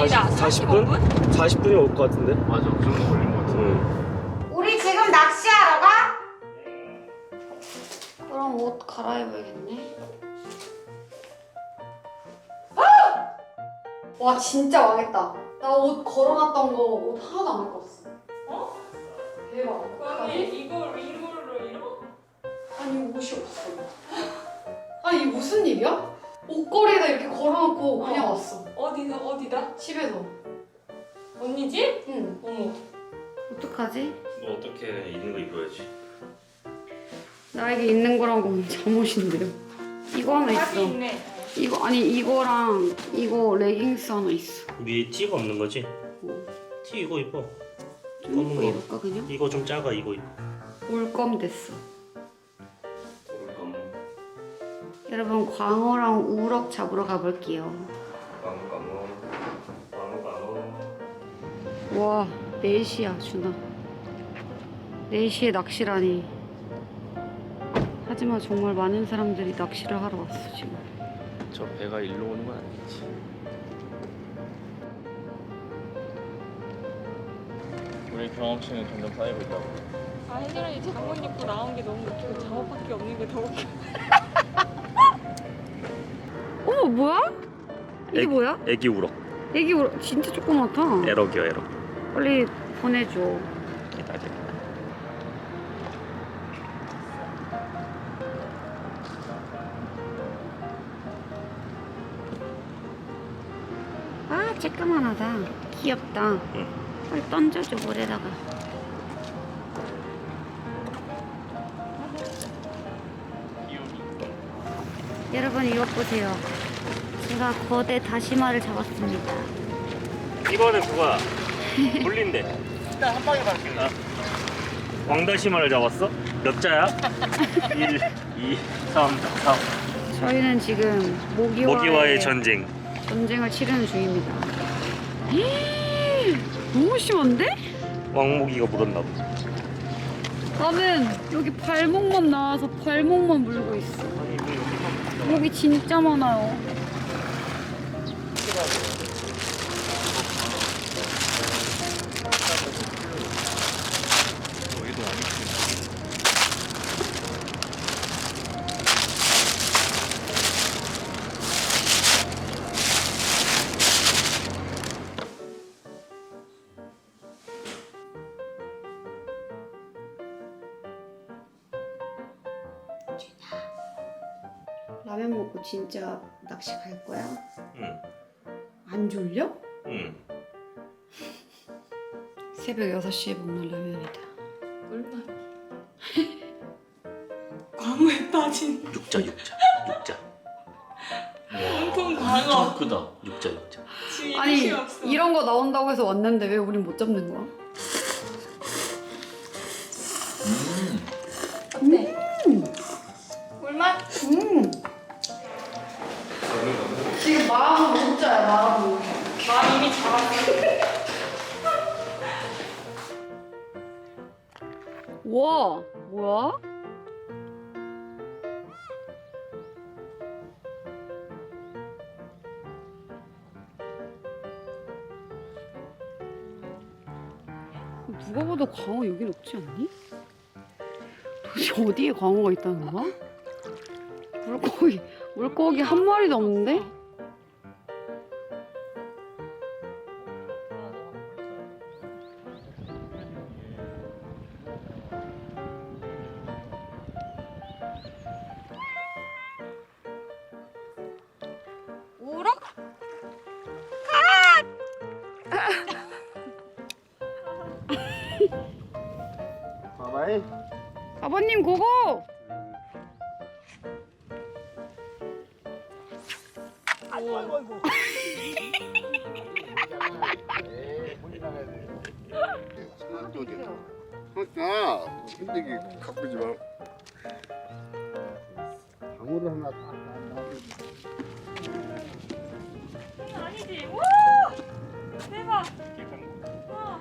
아니다, 40분? 40분이면 올것 같은데? 맞아 그 정도 걸린 것 같아 응. 우리 지금 낚시하러 가? 그럼 옷 갈아입어야겠네. 와 진짜 망했다. 나 옷 걸어놨던 거 옷 하나도 안 왔어. 어? 대박. 아니? 이걸 이걸로 이러? 아니 옷이 없어. 아니 무슨 일이야? 옷걸이에다 이렇게 걸어놓고 그냥 어. 왔어. 어디서 어디다? 집에서. 언니 집? 응. 어머. 어떡하지? 너 어떻게 있는 거 입어야지. 나에게 있는 거랑은 잠옷인데요. 이거 하나 있어. 바지 있네. 이거 아니 이거랑 이거 레깅스 하나 있어. 위에 티가 없는 거지? 어. 티 이거 입어. 좀 입고 검은 거. 입을까 그냥? 이거 좀 작아 이거 입어. 올검 됐어. 여러분 광어랑 우럭 잡으러 가볼게요. 깜깜. 깜깜. 와 4시야 준아. 4시에 낚시라니. 하지만 정말 많은 사람들이 낚시를 하러 왔어 지금. 저 배가 일로 오는 건 아니겠지 우리 경험치는 점점 쌓이고 있다고 아 혜진이 잠옷 입고 나온 게 너무 웃기고 잠옷밖에 없는 게 더 웃겨. 뭐야? 이게 애기. 뭐야? 애기 우럭. 애기 우럭 진짜 조그맣다. 에럭이야 에럭. 빨리 보내줘. 기다려. 아 쬐끄만하다. 귀엽다. 응. 빨리 던져줘 물에다가. 여러분 이것 보세요. 제가 거대 다시마를 잡았습니다. 이번에 그거야. 물린대. 일단 한 방에 갈게 아. 왕다시마를 잡았어? 몇 자야? 1, 2, 3, 4. 저희는 지금 모기와의, 모기와의 전쟁. 전쟁을 치르는 중입니다. 너무 심한데? 왕모기가 물었나 봐. 나는 여기 발목만 나와서 발목만 물고 있어. 목이 진짜 많아요. 진짜 낚시 갈 거야? 응. 안 졸려? 응. 새벽 6시에 먹는 라면이다. 얼마? 광어에 빠진 육자 육자 육자 온통 광어. 크다 육자 육자. 지금 아니 없어. 이런 거 나온다고 해서 왔는데 왜 우린 못 잡는 거야? 어때? 물맛? 음. 지금 마라보 진짜야 마라보. 나 이미 잡았어. 와 뭐야? 누가 봐도 광어 여긴 없지 않니? 도대체 어디에 광어가 있다는 거야? 물고기 물고기 한 마리도 없는데? 봐봐이 아버님 고고! 아이고 아이고 아이고 물이 나가야 돼 아, 힘들게 가꾸지 마. 방울을 하나 딱 아니지. 와! 대박. 우와.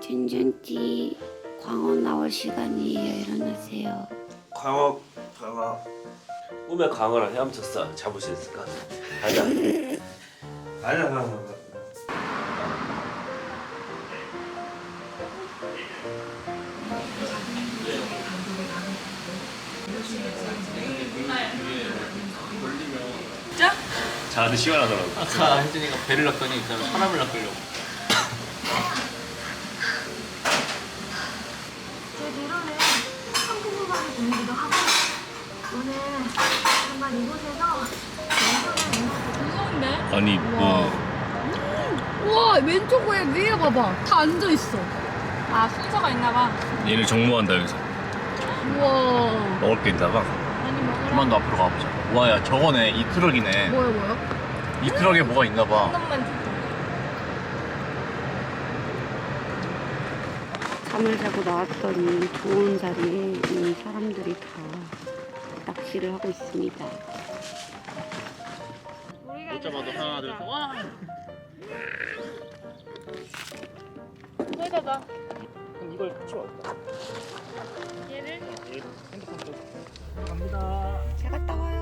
괜찮지? 광어 나올 시간이에요. 일어나세요. 광어 광어. 꿈에 광어랑 헤엄쳤어. 잡을 수 있을까? 가자. 가자 가자? 자는데 시원하더라고. 아까 혜진이가 배를 낚더니 그다음에 사람을 낚으려고 제 미로는 한국어를 보내기도 하고 오늘 정말 이곳에서 무서운데? 아니 뭐 우와 왼쪽 왜 위에 봐봐. 다 앉아 있어. 아 순서가 있나봐. 얘를 정모한다 여기서 우와. 먹을 게 있나 봐 많이 먹으라. 좀만 더 앞으로 가보자 와야 저거네 이 트럭이네 뭐야 뭐야? 이 트럭에 뭐가 있나 봐 한 번만 줘. 잠을 자고 나왔더니 좋은 자리에 이 사람들이 다 낚시를 하고 있습니다. 못 잡아도 하나 둘셋 와! 여기다 놔. 그럼 이걸 치워 얘를 핸드폰 좀 갑니다 잘 갔다 와요.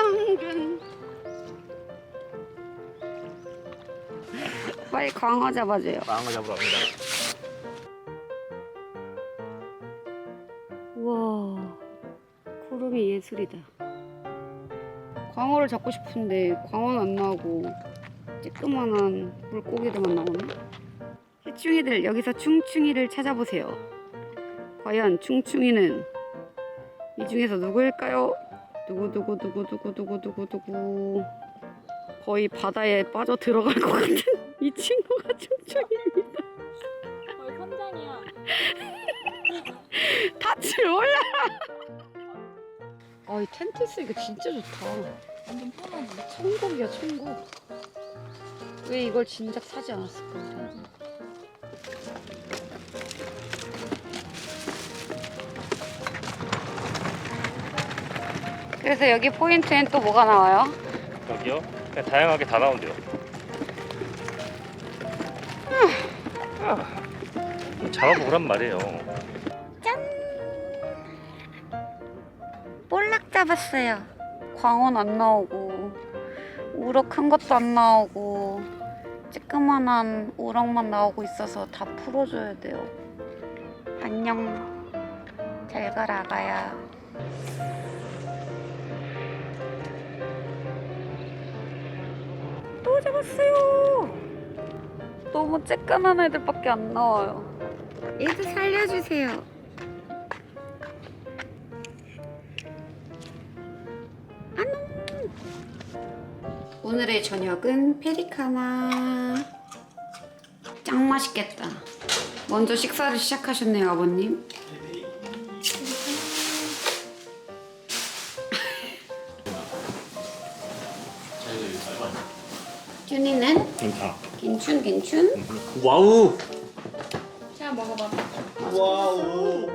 당근 빨리 광어 잡아줘요. 광어 잡으러 갑니다. 우와 구름이 예술이다. 광어를 잡고 싶은데 광어는 안 나오고 쬐끄만한 물고기들만 나오네. 해충이들 여기서 충충이를 찾아보세요. 과연 충충이는 이 중에서 누구일까요? 누구누구누구누구누구누구누구. 거의 바다에 빠져 들어갈 것 같은 이 친구가 충충이입니다. 거의 선장이야. 닻을 올라 아이 텐트 쓰기가 진짜 좋다. 완전 편하지. 천국이야 천국. 왜 이걸 진작 사지 않았을까 그래서 여기 포인트엔 또 뭐가 나와요? 여기요? 그냥 다양하게 다 나온대요. 아, 잡아보란 말이에요. 볼락 잡았어요. 광어는 안 나오고 우럭 큰 것도 안 나오고 쬐끄만한 우럭만 나오고 있어서 다 풀어줘야 돼요. 안녕. 잘 가라 아가야 또 잡았어요. 너무 쬐끈한 애들밖에 안 나와요. 얘도 살려주세요. 오늘의 저녁은 페리카나. 짱 맛있겠다. 먼저 식사를 시작하셨네요 아버님 쭈니는? 괜찮아 괜춘 괜춘? 와우. 제가 먹어봐. 와우